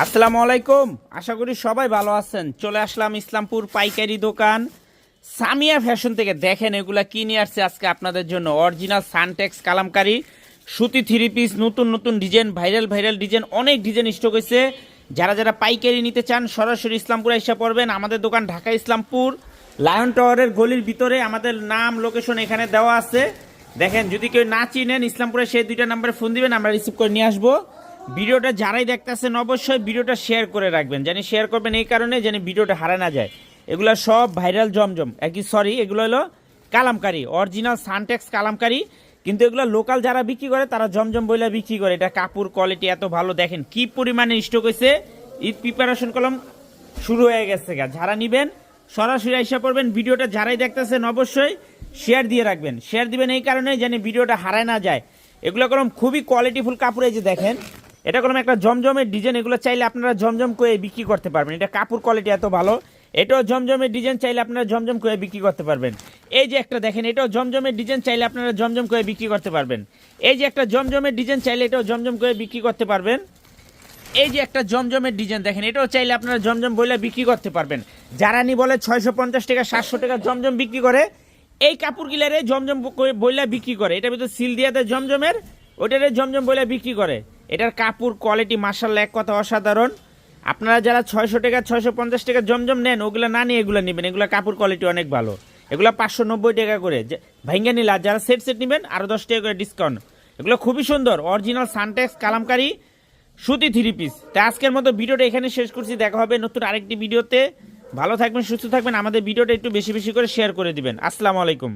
আসসালামু আলাইকুম। আশা করি সবাই ভালো আছেন। চলে আসলাম ইসলামপুর পাইকারি দোকান। সামিয়া ফ্যাশন থেকে দেখেন এগুলা কি নিয়ে আসছে আজকে আপনাদের জন্য। অরিজিনাল সানটেক্স কালামকারি, সুতি থ্রি পিস নতুন নতুন ডিজাইন ভাইরাল ভাইরাল ডিজাইন অনেক ডিজাইন স্টক হয়েছে। যারা যারা পাইকারি নিতে চান, সরাসরি ইসলামপুরে এসে পড়বেন। আমাদের দোকান ঢাকা ইসলামপুর লায়ন টাওয়ারের গলির ভিতরে। আমাদের নাম লোকেশন এখানে দেওয়া আছে। দেখেন, যদি কেউ না চিনেন, ইসলামপুরে সেই দুইটা নাম্বারে ফোন দিবেন, আমরা রিসিভ করে নিয়ে আসব। ভিডিওটা যারাই দেখতেছেন অবশ্যই ভিডিওটা শেয়ার করে রাখবেন। জানি শেয়ার করবেন এই কারণে যেন ভিডিওটা হারা না যায়। এগুলো সব ভাইরাল জমজম। একই সরি এগুলো হলো কালামকারি অরিজিনাল সানটেক্স কালামকারি। কিন্তু এগুলো লোকাল যারা বিক্রি করে, তারা জমজম বইলা বিক্রি করে। এটা কাপড় কোয়ালিটি এত ভালো, দেখেন কি পরিমাণে স্টক হয়েছে ঈদ প্রিপারেশন কলম শুরু হয়ে গেছে গা। যারা নিবেন, সরাসরি আইসা পড়বেন। ভিডিওটা যারাই দেখতেছেন অবশ্যই শেয়ার দিয়ে রাখবেন। শেয়ার দিবেন এই কারণে যেন ভিডিওটা হারায় না যায়। এগুলো কলম খুবই কোয়ালিটিফুল কাপড় এই যে দেখেন। এটা কলম একটা জমজমের ডিজাইন এগুলো চাইলে আপনারা জমজম করে বিক্রি করতে পারবেন। এটা কাপড় কোয়ালিটি এত ভালো, এটাও জমজমের ডিজাইন চাইলে আপনারা জমজম করে বিক্রি করতে পারবেন। এই যে একটা দেখেন, এটাও জমজমের ডিজাইন চাইলে আপনারা জমজম করে বিক্রি করতে পারবেন। এই যে একটা জমজমের ডিজাইন চাইলে এটাও জমজম করে বিক্রি করতে পারবেন। এই যে একটা জমজমের ডিজাইন দেখেন, এটাও চাইলে আপনারা জমজম বইলা বিক্রি করতে পারবেন। যারা নি বলে ছয়শো পঞ্চাশ টাকা, সাতশো টাকা জমজম বিক্রি করে, এই কাপড় গিলারে জমজম বইলা বিক্রি করে। এটা ভিতরে সিল দিয়ে দেয় জমজমের, ওইটারে জমজম বইলা বিক্রি করে। এটার কাপড় কোয়ালিটি মার্শাল এক কথা অসাধারণ। আপনারা যারা ছয়শো টাকা, ছয়শো পঞ্চাশ টাকা জমজম নেন, ওগুলো না নিয়ে এগুলো নেবেন। এগুলো কাপড় কোয়ালিটি অনেক ভালো। এগুলো পাঁচশো নব্বই টাকা করে। ভাইঙ্গা নিলে, যারা সেট সেট নেবেন আরও দশ টাকা করে ডিসকাউন্ট এগুলো খুবই সুন্দর অরিজিনাল সানটেক্স কালামকারি সুতি থ্রি পিস তা আজকের মতো ভিডিওটা এখানে শেষ করছি। দেখা হবে নতুন আরেকটি ভিডিওতে। ভালো থাকবেন, সুস্থ থাকবেন। আমাদের ভিডিওটা একটু বেশি বেশি করে শেয়ার করে দিবেন। আসসালামু আলাইকুম।